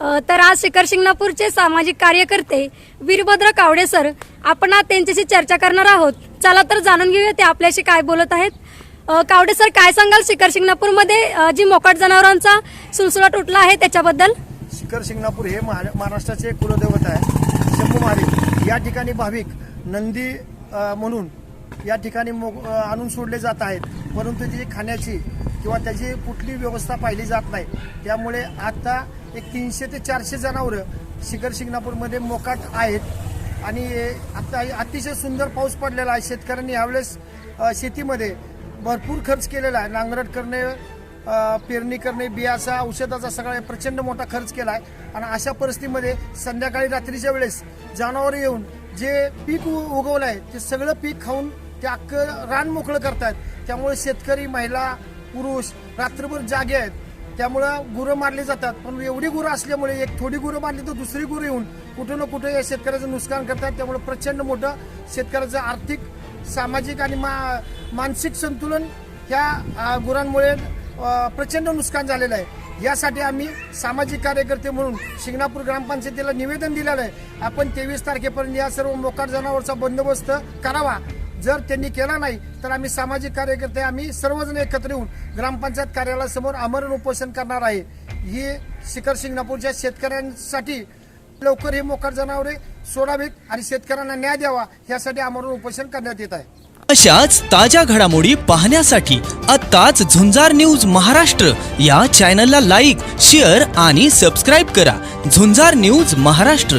तर आज शिखर शिंगणापूरचे सामाजिक कार्यकर्ते वीरभद्र कावडे सर आपण आज त्यांच्याशी चर्चा करणार आहोत. चला तर जाणून घेऊया ते आपल्याशी काय बोलत आहेत. कावडे सर काय सांगाल शिखर शिंगणापूरमध्ये? जी मोकाट जनावरांचा सुलसुलाट तुटला आहे त्याच्याबद्दल? शिखर शिंगणापूर हे महा महाराष्ट्राचे कुलदैवत आहे. शंभू महादेव. या ठिकाणी भाविक नंदी म्हणून या ठिकाणी आणून सोडले जात आहेत. परंतु त्याची खाण्याची किंवा त्याची कुठली व्यवस्था पाहिली जात नाही त्यामुळे आता एक तीनशे ते चारशे जनावरं शिखर शिंगणापूरमध्ये मोकाट आहेत. आणि आता अतिशय सुंदर पाऊस पडलेला आहे. शेतकऱ्यांनी यावेळेस शेतीमध्ये भरपूर खर्च केलेला आहे. नांगरट करणे पेरणी करणे बियाचा औषधाचा सगळा प्रचंड मोठा खर्च केला आहे. आणि अशा परिस्थितीमध्ये संध्याकाळी रात्रीच्या वेळेस जनावर येऊन जे पीक उगवलं आहे ते सगळं पीक खाऊन ते अख्खं रान मोकळं करतात त्यामुळे शेतकरी महिला पुरुष रात्रभर जागे आहेत. त्यामुळं गुरं मारली जातात. पण एवढी गुरं असल्यामुळे एक थोडी गुरं मारली तर दुसरी गुरं येऊन कुठं ना कुठं या शेतकऱ्याचं नुकसान करतात. त्यामुळे प्रचंड मोठं शेतकऱ्याचं आर्थिक सामाजिक आणि मा मानसिक संतुलन ह्या गुरांमुळे प्रचंड नुकसान झालेलं आहे. यासाठी आम्ही सामाजिक कार्यकर्ते म्हणून शिंगणापूर ग्रामपंचायतीला निवेदन दिलेलं आहे. आपण तेवीस तारखेपर्यंत या सर्व मोकाट जनावरचा बंदोबस्त करावा. जर त्यांनी केला नाही तर आम्ही सामाजिक कार्यकर्ते आम्ही सर्वजण एकत्र येऊन ग्रामपंचायत कार्यालयासमोर आमरण उपोषण करणार आहे. ही शिखर शिंगणापूरच्या शेतकऱ्यांसाठी लवकर हे मोकार जनावरे सोडावीत आणि शेतकऱ्यांना न्याय द्यावा यासाठी आमरण उपोषण करण्यात येत आहे. अशाच ताज्या घडामोडी पाहण्यासाठी आत्ताच झुंजार न्यूज महाराष्ट्र या चॅनलला लाईक शेअर आणि सबस्क्राईब करा. झुंजार न्यूज महाराष्ट्र.